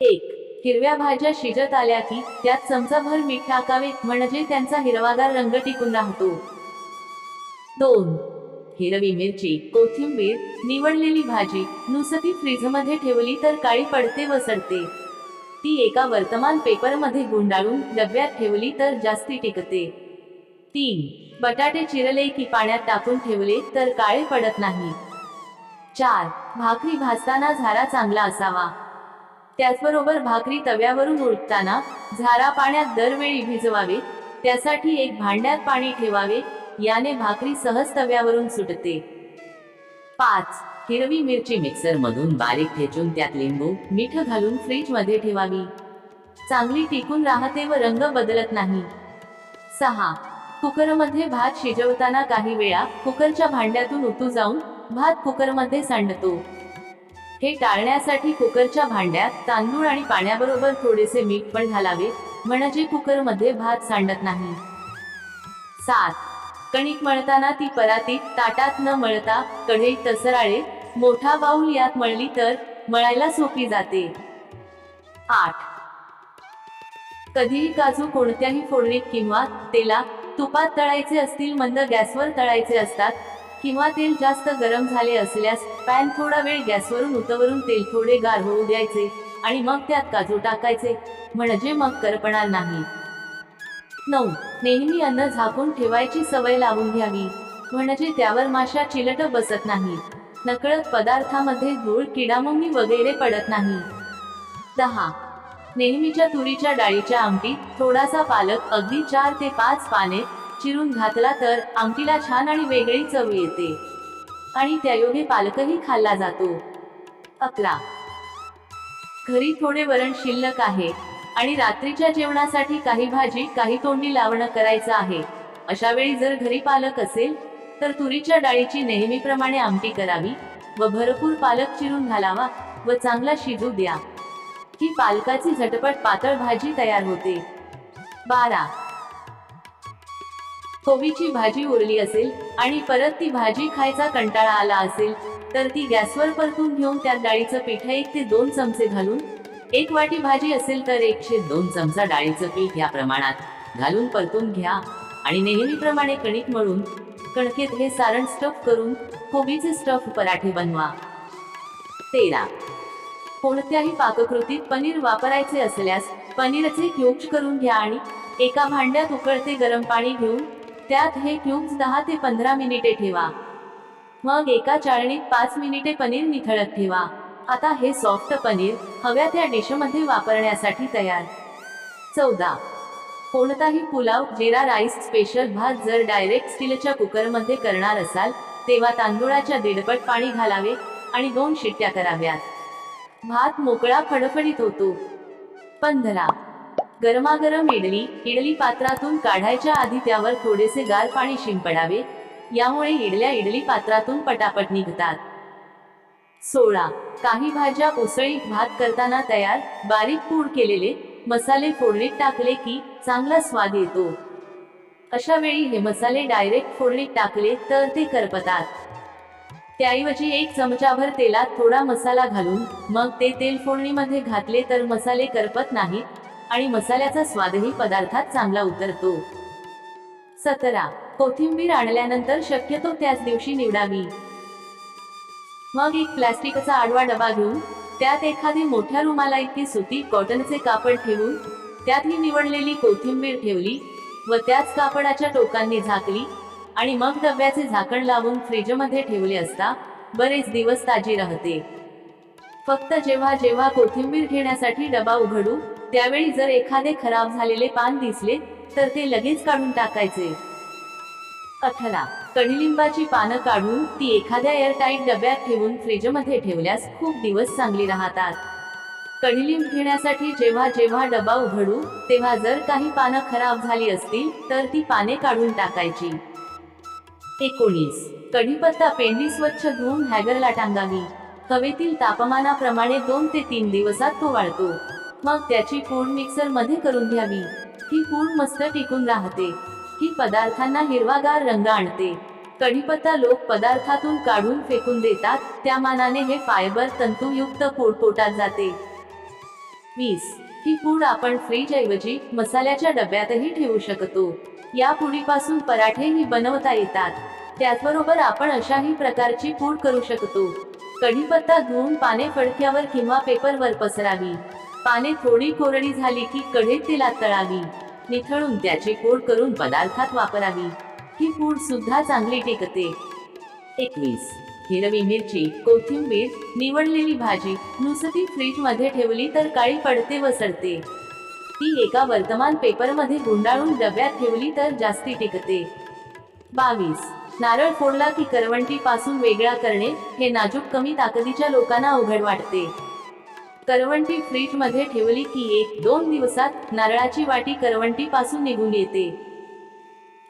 एक हिरव्या भाज्या शिजत आल्या की त्यात चमचाभर मीठ टाकावे म्हणजे त्यांचा हिरवागार रंग टिकून राहतो. दोन हिरवी मिरची कोथिंबीर निवडलेली भाजी नुसती फ्रीजमध्ये ठेवली तर काळी पडते व सडते. ती एका वर्तमान पेपरमध्ये गुंडाळून डब्यात ठेवली तर जास्ती टिकते. तीन बटाटे चिरले की पाण्यात टाकून ठेवले तर काळे पडत नाही. चार भाकरी भाजताना झारा चांगला असावा. त्याचबरोबर भाकरी तव्यावरून उलटताना झारा पाण्यात दरवेळी भिजवावे त्यासाठी एक भांड्यात पाणी ठेवावे याने भाकरी सहज तव्यावरून सुटते. पाच हिरवी मिरची मिक्सर मधून बारीक ठेचून त्यात लिंबू मीठ घालून फ्रीजमध्ये ठेवावी. चांगली टिकून राहते व रंग बदलत नाही. सहा कुकरमध्ये भात शिजवताना काही वेळा कुकरच्या भांड्यातून उतू जाऊन भात कुकरमध्ये सांडतो. हे टाळण्यासाठी कुकरच्या भांड्यात तांदूळ आणि पाण्याबरोबर थोडेसे मीठ पण घालावे म्हणजे कुकरमध्ये भात सांडत नाही. सात. कणिक मळताना ती परातीत ताटात न मळता कढईत तसराळे मोठा बाऊल यात मळली तर मळायला सोपी जाते. आठ. कधीही काजू कोणत्याही फोडणीत किंवा तेला तुपात तळायचे असतील मंद गॅसवर तळायचे असतात किंवा तेल जास्त गरम झाले असल्यास पॅन थोडा वेळ गॅसवरून उतवरून तेल थोडे गार होऊ द्यायचे आणि मग त्यात काजू टाकायचे. म्हणजे मग करपणार नाही. नऊ. नेहमी अन्न झाकून ठेवायची सवय लावून घ्यावी. म्हणजे त्यावर माशा चिलट बसत नाही. नकळत पदार्थामध्ये धूळ किडामुंगी वगैरे पडत नाही. दहा. नेहमीच्या तुरीच्या डाळीच्या आमटीत थोडासा पालक अगदी चार ते पाच पाने चिरून घातला तर आमटीला छान आणि वेगळी चव येते. आणि त्यायोगे पालकही खाल्ला जातो. अकरा. घरी थोडे वरण शिल्लक आहे आणि रात्रीच्या जेवणासाठी काही भाजी काही तोंडी लावणं करायचं आहे. अशा वेळी जर घरी पालक असेल तर तुरीच्या डाळीची नेहमीप्रमाणे आमटी करावी व भरपूर पालक चिरून घालावा व चांगला शिजू द्या. ही पालकाची झटपट पातळ भाजी तयार होते. बारा. कोबीची भाजी उरली असेल आणि परत ती भाजी खायचा कंटाळा आला असेल तर ती गॅसवर परतून घेऊन त्यात डाळीचं पीठ एक ते दोन चमचे घालून एक वाटी भाजी असेल तर एकशे दोन चमचा डाळीचं पीठ या प्रमाणात घालून परतून घ्या आणि नेहमीप्रमाणे कणिक मळून कणकेत हे सारण स्टफ करून कोबीचे स्टफ पराठे बनवा. तेरा. कोणत्याही पाककृतीत पनीर वापरायचे असल्यास पनीरचे क्यूब्स करून घ्या आणि एका भांड्यात उकळते गरम पाणी घेऊन त्यात हे क्यूब्स दहा ते पंधरा मिनिटे ठेवा. मग एका चाळणीत पाच मिनिटे पनीर निथळत ठेवा. आता हे सॉफ्ट पनीर हव्या त्या डिशमध्ये वापरण्यासाठी तयार. चौदा. कोणताही पुलाव जिरा राईस स्पेशल भात जर डायरेक्ट स्टीलच्या कुकरमध्ये करणार असाल तेव्हा तांदूळाच्या दीडपट पाणी घालावे आणि दोन शिट्ट्या कराव्यात. भात मोकळा फडफडीत होतो. पंधरा. गरमागरम इडली इडली पात्रातून काढायच्या आधी त्यावर थोडेसे गार पाणी शिंपडावे यामुळे इडल्या इडली पात्रातून पटापट निघतात. सोळा. काही भाज्या उसळीत भात करताना तयार बारीक पूड केलेले मसाले फोडणीत टाकले की चांगला स्वाद येतो. अशा वेळी हे मसाले डायरेक्ट फोडणीत टाकले तर ते करपतात. त्याऐवजी एक चमचाभर तेलात थोडा मसाला घालून मग ते तेल फोडणीमध्ये घातले तर मसाले करपत नाहीत आणि मसाल्याचा स्वादही पदार्थात चांगला उतरतो. सतरा. कोथिंबीर आणल्यानंतर शक्यतो त्याच दिवशी निवडावी. मग एक प्लास्टिकचा आडवा डबा घेऊन त्यात एखादी मोठ्या रुमाला इतकी सुती कॉटनचे कापड ठेवून त्यात ही निवडलेली कोथिंबीर ठेवली व त्याच कापडाच्या टोकांनी झाकली आणि मग डब्याचे झाकण लावून फ्रीजमध्ये ठेवले असता बरेच दिवस ताजी राहते. फक्त जेव्हा जेव्हा कोथिंबीर घेण्यासाठी डबा उघडू त्यावेळी जर एखादे खराब झालेले पान दिसले तर ते लगेच काढून टाकायचे. अठरा कडुलिंबाची पानं काढून ती एखाद्या एअरटाईट डब्यात ठेवून फ्रीजमध्ये ठेवल्यास खूप दिवस चांगली राहतात. कडुलिंब घेण्यासाठी जेव्हा जेव्हा डबा उघडू तेव्हा जर काही पानं खराब झाली असतील तर ती पाने काढून टाकायची. एकोणीस कढीपत्ता पेंडी स्वच्छ धुवून हॅगरला टांगावी. हवेतील तापमानाप्रमाणे दोन ते तीन दिवसात तो वाळतो. मग त्याची पूड मिक्सरमध्ये करून घ्यावी. ही पूड मस्त टिकून राहते. ही पदार्थांना हिरवागार रंग आणते. कढीपत्ता लोक पदार्थातून काढून फेकून देतात. त्या मानाने हे फायबर तंतुयुक्त पोट पोटात जाते. वीस. ही पूड आपण फ्रीज ऐवजी मसाल्याच्या डब्यातही ठेवू शकतो. या पुडीपासून पराठेही बनवता येतात. त्याचबरोबर आपण अशाही प्रकारची पूड करू शकतो. कढीपत्ता धुवून पाने फडक्यावर किंवा पेपरवर पसरावी. पाने थोडी कोरडी झाली की कढईत तेलात तळावी. निथळून त्याची कोड करून पदार्थात वापरावी. ही पूड सुद्धा चांगली टिकते. एकवीस. हिरवी मिरची कोथिंबीर निवडलेली भाजी नुसती फ्रीजमध्ये ठेवली तर काळी पडते व सडते. ती एका वर्तमान पेपरमध्ये गुंडाळून डब्यात ठेवली तर जास्ती टिकते. बावीस. नारळ फोडला की करवंटी पासून वेगळा करणे हे नाजूक कमी ताकदीच्या लोकांना अवघड वाटते. करवंटी फ्रीजमध्ये ठेवली की एक दोन दिवसात नारळाची वाटी करवंटी पासून निघून येते.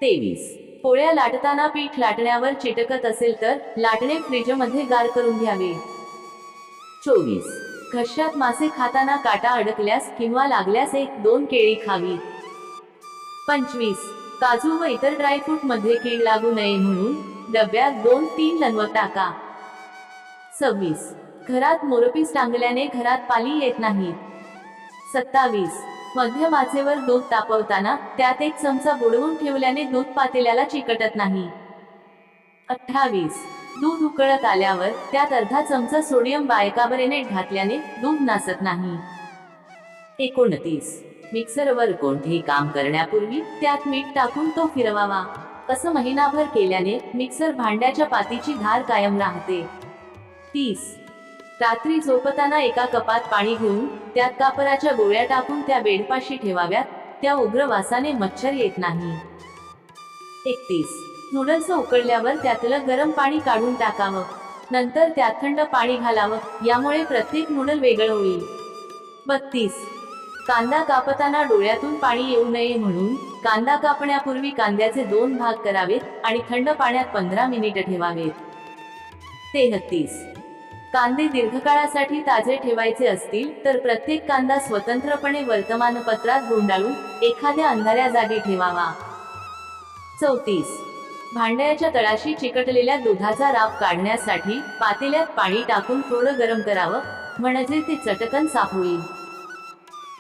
तेवीस. पोळ्या लाटताना पीठ लाटण्यावर चिटकत असेल तर लाटणे फ्रीजमध्ये गार करून घ्यावे. चोवीस. घशात मासे खाताना काटा अडकल्यास किंवा लागल्यास एक दोन केळी खावी. पंचवीस. काजू व इतर ड्रायफ्रूटमध्ये कीड लागू नये म्हणून डब्यात दोन तीन लनव टाका. सव्वीस. घरात मोरपीस टांगल्याने घरात पाली येत नाही. सत्तावीस. मध्य आचेवर दूध तापवताना त्यात एक चमचा बुडवून ठेवल्याने दूध पातेल्याला चिकटत नाही. अठ्ठावीस. दूध उकळत आल्यावर त्यात अर्धा चमचा सोडियम बायकाबरेनेट घातल्याने दूध नासत नाही. एकोणतीस. मिक्सरवर कोणतेही काम करण्यापूर्वी त्यात मीठ टाकून तो फिरवावा. असं महिनाभर केल्याने मिक्सर भांड्याच्या पातीची धार कायम राहते. तीस. रात्री झोपताना एका कपात पाणी घेऊन त्यात कापराच्या गोळ्या टाकून त्या बेडपाशी ठेवाव्यात त्या उग्र वासाने मच्छर येत नाही. एकतीस. नूडल्स उकळल्यावर त्यातलं गरम पाणी काढून टाकावं. नंतर त्यात थंड पाणी घालावं यामुळे प्रत्येक नूडल वेगळं होईल. बत्तीस. कांदा कापताना डोळ्यातून पाणी येऊ नये म्हणून कांदा कापण्यापूर्वी कांद्याचे दोन भाग करावेत आणि थंड पाण्यात पंधरा मिनिट ठेवावेत. तेहतीस. कांदे दीर्घकाळासाठी ताजे ठेवायचे असतील तर प्रत्येक कांदा स्वतंत्रपणे वर्तमानपत्रात गुंडाळून एखाद्या अंधाऱ्या जागी ठेवावा. चौतीस. भांड्याच्या तळाशी चिकटलेल्या दुधाचा राब काढण्यासाठी पातेल्यात पाणी टाकून थोडं गरम करावं म्हणजे ते चटकन साफ होईल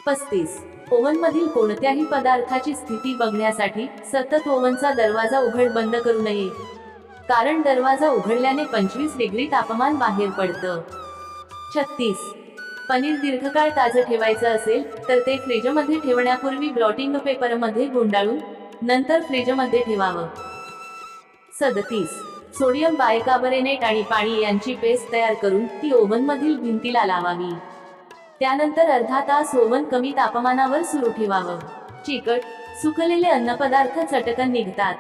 पस्तीस. ओव्हनमधील कोणत्याही पदार्थाची स्थिती बघण्यासाठी सतत ओव्हनचा दरवाजा उघड बंद करू नये. कारण दरवाजा उघडल्याने पंचवीस डिग्री तापमान बाहेर पडतं. छत्तीस. पनीर दीर्घकाळ ताजं ठेवायचं असेल तर ते फ्रीजमध्ये ठेवण्यापूर्वी ब्लॉटिंग पेपरमध्ये गुंडाळून नंतर फ्रीजमध्ये ठेवावं. सदतीस. सोडियम बायकार्बोनेट आणि पाणी यांची पेस्ट तयार करून ती ओव्हनमधील भिंतीला लावावी. त्यानंतर अर्धा तास ओव्हन कमी तापमानावर सुरू ठेवावं. चिकट सुकलेले अन्नपदार्थ चटकन निघतात.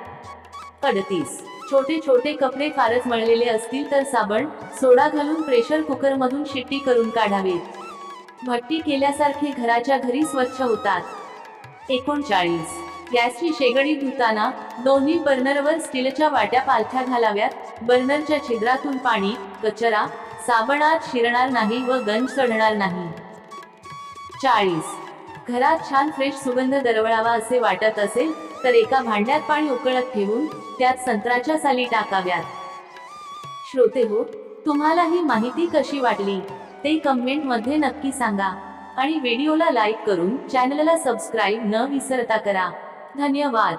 अडतीस. छोटे छोटे कपडे फारच मळलेले असतील तर साबण सोडा घालून प्रेशर कुकरमधून शिट्टी करून काढावेत भट्टी केल्यासारखे घराच्या घरी स्वच्छ होतात. एकोणचाळीस. गॅसची शेगडी धुताना दोन्ही बर्नरवर स्टीलच्या वाट्या पालथ्या घालाव्यात. बर्नरच्या छिद्रातून पाणी कचरा साबणात शिरणार नाही व गंज चढणार नाही. चाळीस. घरात छान फ्रेश सुगंध दरवळावा असे वाटत असेल तर एका भांड्यात पाणी उकळत ठेवून त्यात संत्र्याच्या साली टाकाव्यात. श्रोते हो तुम्हाला ही माहिती कशी वाटली? ते कमेंटमध्ये नक्की सांगा आणि व्हिडिओला लाईक करून चॅनलला सबस्क्राईब न विसरता करा. धन्यवाद.